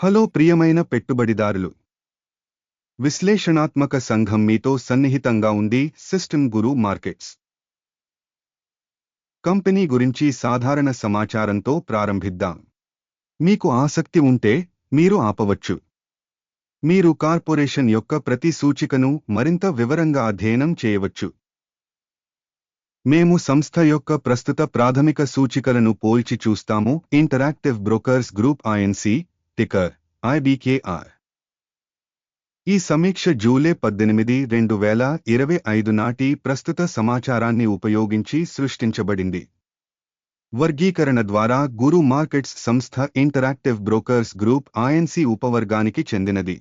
Hello ప్రియమైన పెట్టుబడిదారులు. విశ్లేషణాత్మక సంఘం మీతో సన్నిహితంగా ఉంది సిస్టమ్ గురు మార్కెట్స్. కంపెనీ గురించి సాధారణ సమాచారంతో ప్రారంభిద్దాం. మీకు ఆసక్తి ఉంటే మీరు ఆపవచ్చు. మీరు కార్పొరేషన్ యొక్క ప్రతి సూచికను మరింత వివరంగా అధ్యయనం చేయవచ్చు. మేము సంస్థ యొక్క ప్రస్తుత ప్రాథమిక సూచికలను పోల్చి చూస్తాము. Interactive brokers group INC ticker IBKR ఈ సమీక్ష జూలై పద్దెనిమిది రెండు వేల ఇరవై ఐదు నాటి ప్రస్తుత సమాచారాన్ని ఉపయోగించి సృష్టించబడింది. వర్గీకరణ ద్వారా గురు మార్కెట్స్ సంస్థ ఇంటరాక్టివ్ బ్రోకర్స్ గ్రూప్ ఐఎన్సి ఉపవర్గానికి చెందినది.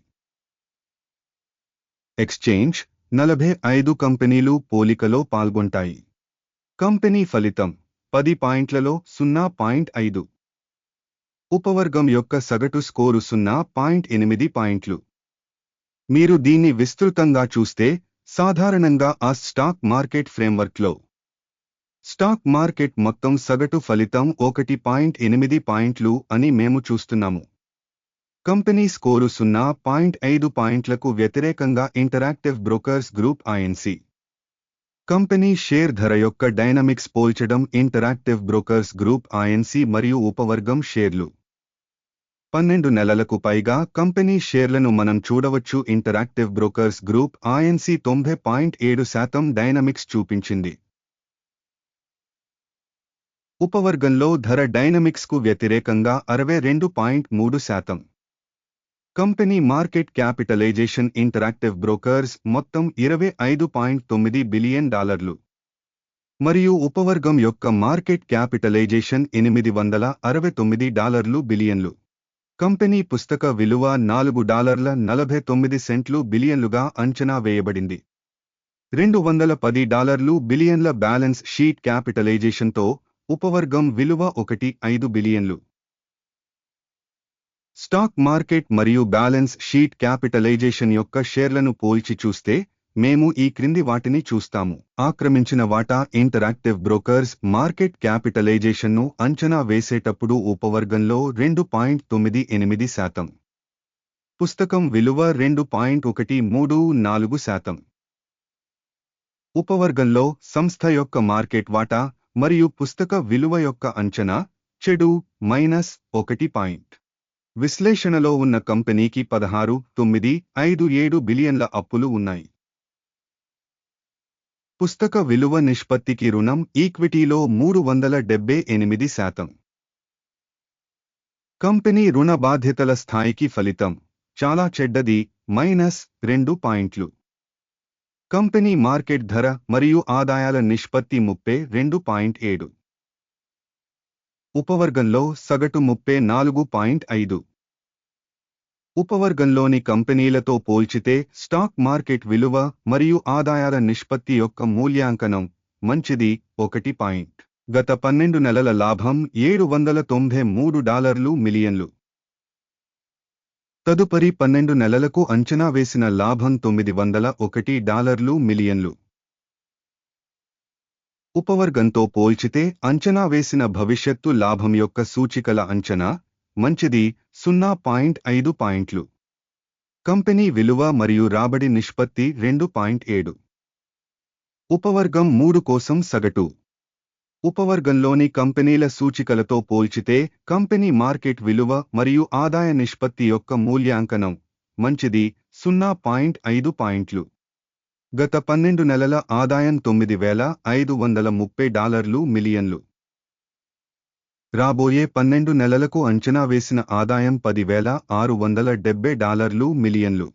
ఎక్స్చేంజ్ నలభై ఐదు కంపెనీలు పోలికలో పాల్గొంటాయి. కంపెనీ ఫలితం పది పాయింట్లలో సున్నా పాయింట్ ఐదు. ఉపవర్గం యొక్క సగటు స్కోరు సున్నా పాయింట్ ఎనిమిది పాయింట్లు. మీరు దీన్ని విస్తృతంగా చూస్తే సాధారణంగా ఆ స్టాక్ మార్కెట్ ఫ్రేమ్వర్క్లో. స్టాక్ మార్కెట్ మొత్తం సగటు ఫలితం ఒకటి పాయింట్ ఎనిమిది పాయింట్లు అని మేము చూస్తున్నాము. కంపెనీ స్కోరు సున్నా పాయింట్ ఐదు పాయింట్లకు వ్యతిరేకంగా interactive brokers group INC. Company share ధర యొక్క డైనమిక్స్ పోల్చడం ఇంటరాక్టివ్ బ్రోకర్స్ గ్రూప్ ఐఎన్సి మరియు ఉపవర్గం షేర్లు. పన్నెండు నెలలకు పైగా కంపెనీ షేర్లను మనం చూడవచ్చు. ఇంటరాక్టివ్ బ్రోకర్స్ గ్రూప్ ఐఎన్సి తొంభై పాయింట్ ఏడు శాతం డైనమిక్స్ చూపించింది. ఉపవర్గంలో ధర డైనమిక్స్కు వ్యతిరేకంగా అరవై రెండు పాయింట్ మూడు శాతం. Company market capitalization interactive brokers మొత్తం ఇరవై ఐదు పాయింట్ తొమ్మిది బిలియన్ డాలర్లు. మరియు ఉపవర్గం యొక్క మార్కెట్ క్యాపిటలైజేషన్ ఎనిమిది వందల అరవై తొమ్మిది డాలర్లు బిలియన్లు. కంపెనీ పుస్తక విలువ నాలుగు డాలర్ల నలభై తొమ్మిది సెంట్లు బిలియన్లుగా అంచనా వేయబడింది. రెండు వందల పది డాలర్లు బిలియన్ల బ్యాలెన్స్ షీట్ క్యాపిటలైజేషన్తో ఉపవర్గం విలువ ఒకటి ఐదు బిలియన్లు. స్టాక్ మార్కెట్ మరియు బ్యాలెన్స్ షీట్ క్యాపిటలైజేషన్ యొక్క షేర్లను పోల్చి చూస్తే మేము ఈ క్రింది వాటిని చూస్తాము. ఆక్రమించిన వాటా ఇంటరాక్టివ్ బ్రోకర్స్ మార్కెట్ క్యాపిటలైజేషన్ను అంచనా వేసేటప్పుడు ఉపవర్గంలో రెండు పాయింట్ తొమ్మిది ఎనిమిది శాతం. పుస్తకం విలువ రెండు పాయింట్ ఒకటి మూడు నాలుగు శాతం. ఉపవర్గంలో సంస్థ యొక్క మార్కెట్ వాటా మరియు పుస్తక విలువ యొక్క అంచనా చెడు మైనస్ ఒకటి పాయింట్. విశ్లేషణలో ఉన్న కంపెనీకి పదహారు తొమ్మిది ఐదు ఏడు బిలియన్ల అప్పులు ఉన్నాయి. పుస్తక విలువ నిష్పత్తికి రుణం ఈక్విటీలో మూడు వందల డెబ్బై ఎనిమిది శాతం. కంపెనీ రుణ బాధ్యతల స్థాయికి ఫలితం చాలా చెడ్డది మైనస్ రెండు పాయింట్లు. కంపెనీ మార్కెట్ ధర మరియు ఆదాయాల నిష్పత్తి ముప్పై రెండు పాయింట్ ఏడు. ఉపవర్గంలో సగటు ముప్పై నాలుగు పాయింట్ ఐదు. ఉపవర్గంలోని కంపెనీలతో పోల్చితే స్టాక్ మార్కెట్ విలువ మరియు ఆదాయాల నిష్పత్తి యొక్క మూల్యాంకనం మంచిది ఒకటి పాయింట్. గత పన్నెండు నెలల లాభం ఏడు వందల తొంభై మూడు డాలర్లు మిలియన్లు. తదుపరి పన్నెండు నెలలకు అంచనా వేసిన లాభం తొమ్మిది వందల ఒకటి డాలర్లు మిలియన్లు. ఉపవర్గంతో పోల్చితే అంచనా వేసిన భవిష్యత్తు లాభం యొక్క సూచికల అంచనా మంచిది సున్నా పాయింట్ ఐదు పాయింట్లు. కంపెనీ విలువ మరియు రాబడి నిష్పత్తి రెండు పాయింట్ ఏడు. ఉపవర్గం మూడు కోసం సగటు. ఉపవర్గంలోని కంపెనీల సూచికలతో పోల్చితే కంపెనీ మార్కెట్ విలువ మరియు ఆదాయ నిష్పత్తి యొక్క మూల్యాంకనం మంచిది సున్నా పాయింట్ ఐదు పాయింట్లు. గత పన్నెండు నెలల ఆదాయం తొమ్మిది వేల ఐదు వందల ముప్పై డాలర్లు మిలియన్లు. రాబోయే పన్నెండు నెలలకు అంచనా వేసిన ఆదాయం పదివేల ఆరు వందల డెబ్బై డాలర్లు మిలియన్లు.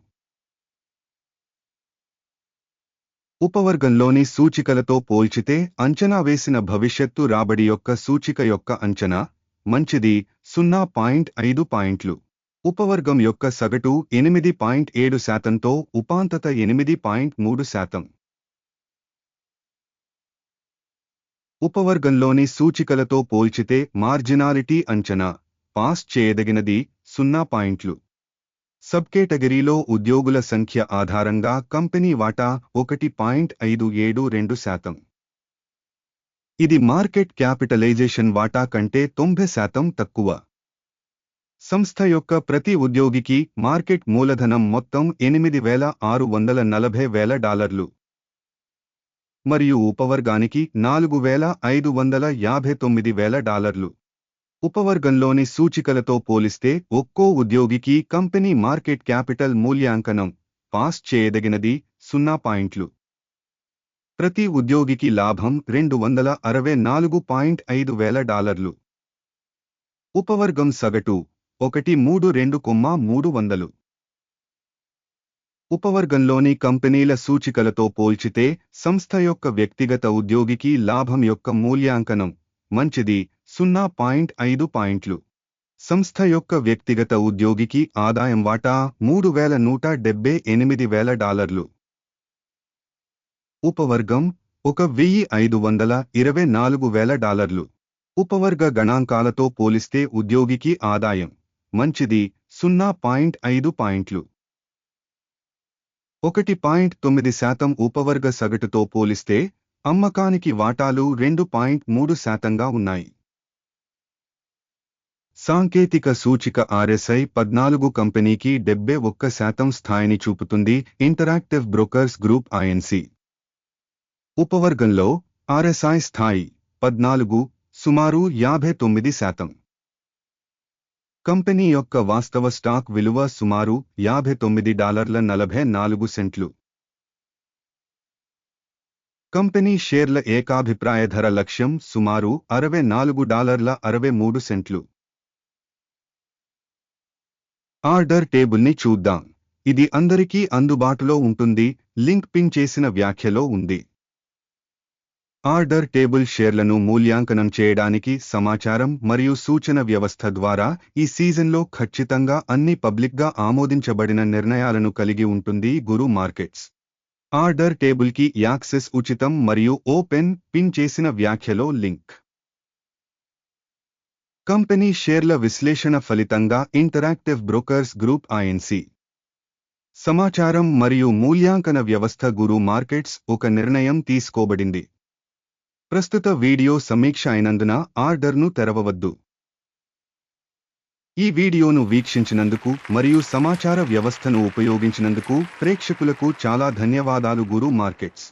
ఉపవర్గంలోని సూచికలతో పోల్చితే అంచనా వేసిన భవిష్యత్తు రాబడి యొక్క సూచిక యొక్క అంచనా మంచిది సున్నా పాయింట్ ఐదు పాయింట్లు. ఉపవర్గం యొక్క సగటు ఎనిమిది పాయింట్ ఏడు శాతంతో ఉపాంతత ఎనిమిది పాయింట్ మూడు శాతం. ఉపవర్గంలోని సూచికలతో పోల్చితే మార్జినాలిటీ అంచనా పాస్ చేయదగినది సున్నా పాయింట్లు. సబ్ కేటగిరీలో ఉద్యోగుల సంఖ్య ఆధారంగా కంపెనీ వాటా ఒకటి పాయింట్ ఐదు ఏడు రెండు శాతం. ఇది మార్కెట్ క్యాపిటలైజేషన్ వాటా కంటే తొంభై శాతం తక్కువ. సంస్థ యొక్క ప్రతి ఉద్యోగికి మార్కెట్ మూలధనం మొత్తం ఎనిమిది వేల ఆరు వందల నలభై వేల డాలర్లు. మరియు ఉపవర్గానికి నాలుగు వేల ఐదు వందల యాభై తొమ్మిది వేల డాలర్లు. ఉపవర్గంలోని సూచికలతో పోలిస్తే ఒక్కో ఉద్యోగికి కంపెనీ మార్కెట్ క్యాపిటల్ మూల్యాంకనం పాస్ చేయదగినది సున్నా పాయింట్లు. ప్రతి ఉద్యోగికి లాభం రెండు వందల అరవై నాలుగు పాయింట్ ఐదు వేల డాలర్లు. ఉపవర్గం సగటు ఒకటి మూడు రెండు కొమ్మ మూడు వందలు. ఉపవర్గంలోని కంపెనీల సూచికలతో పోల్చితే సంస్థ యొక్క వ్యక్తిగత ఉద్యోగికి లాభం యొక్క మూల్యాంకనం మంచిది సున్నా పాయింట్ ఐదు పాయింట్లు. సంస్థ యొక్క వ్యక్తిగత ఉద్యోగికి ఆదాయం వాటా మూడు వేల నూట డెబ్బై ఎనిమిది వేల డాలర్లు. ఉపవర్గం ఒక వెయ్యి ఐదు వందల ఇరవై నాలుగు వేల డాలర్లు. ఉపవర్గ గణాంకాలతో పోలిస్తే ఉద్యోగికి ఆదాయం మంచిది సున్నా పాయింట్ ఐదు పాయింట్లు. ఒకటి పాయింట్ తొమ్మిది శాతం ఉపవర్గ సగటుతో పోలిస్తే అమ్మకానికి వాటాలు రెండు పాయింట్ మూడు శాతంగా ఉన్నాయి. సాంకేతిక సూచిక ఆర్ఎస్ఐ పద్నాలుగు కంపెనీకి డెబ్బై ఒక్క శాతం స్థాయిని చూపుతుంది ఇంటరాక్టివ్ బ్రోకర్స్ గ్రూప్ ఐఎన్సి ఉపవర్గంలో ఆర్ఎస్ఐ స్థాయి పద్నాలుగు సుమారు యాభై తొమ్మిది శాతం. కంపెనీ యొక్క వాస్తవ స్టాక్ విలువ సుమారు యాభై తొమ్మిది డాలర్ల నలభై నాలుగు సెంట్లు. కంపెనీ షేర్ల ఏకాభిప్రాయ ధర లక్ష్యం సుమారు అరవై నాలుగు డాలర్ల అరవై మూడు సెంట్లు. ఆర్డర్ టేబుల్ని చూద్దాం. ఇది అందరికీ అందుబాటులో ఉంటుంది లింక్ పిన్ చేసిన వ్యాఖ్యలో ఉంది. ఆర్డర్ టేబుల్ షేర్లను మూల్యాంకనం చేయడానికి సమాచారం మరియు సూచన వ్యవస్థ ద్వారా ఈ సీజన్లో ఖచ్చితంగా అన్ని పబ్లిక్గా ఆమోదించబడిన నిర్ణయాలను కలిగి ఉంటుంది గురు మార్కెట్స్. ఆర్డర్ టేబుల్కి యాక్సెస్ ఉచితం మరియు ఓపెన్ పిన్ చేసిన వ్యాఖ్యలో లింక్. కంపెనీ షేర్ల విశ్లేషణ ఫలితంగా ఇంటరాక్టివ్ బ్రోకర్స్ గ్రూప్ ఐఎన్సి. సమాచారం మరియు మూల్యాంకన వ్యవస్థ గురు మార్కెట్స్ ఒక నిర్ణయం తీసుకోబడింది. ప్రస్తుత వీడియో సమీక్ష అయినందున ఆర్డర్ను తెరవవద్దు. ఈ వీడియోను వీక్షించినందుకు మరియు సమాచార వ్యవస్థను ఉపయోగించినందుకు ప్రేక్షకులకు చాలా ధన్యవాదాలు గురు మార్కెట్స్.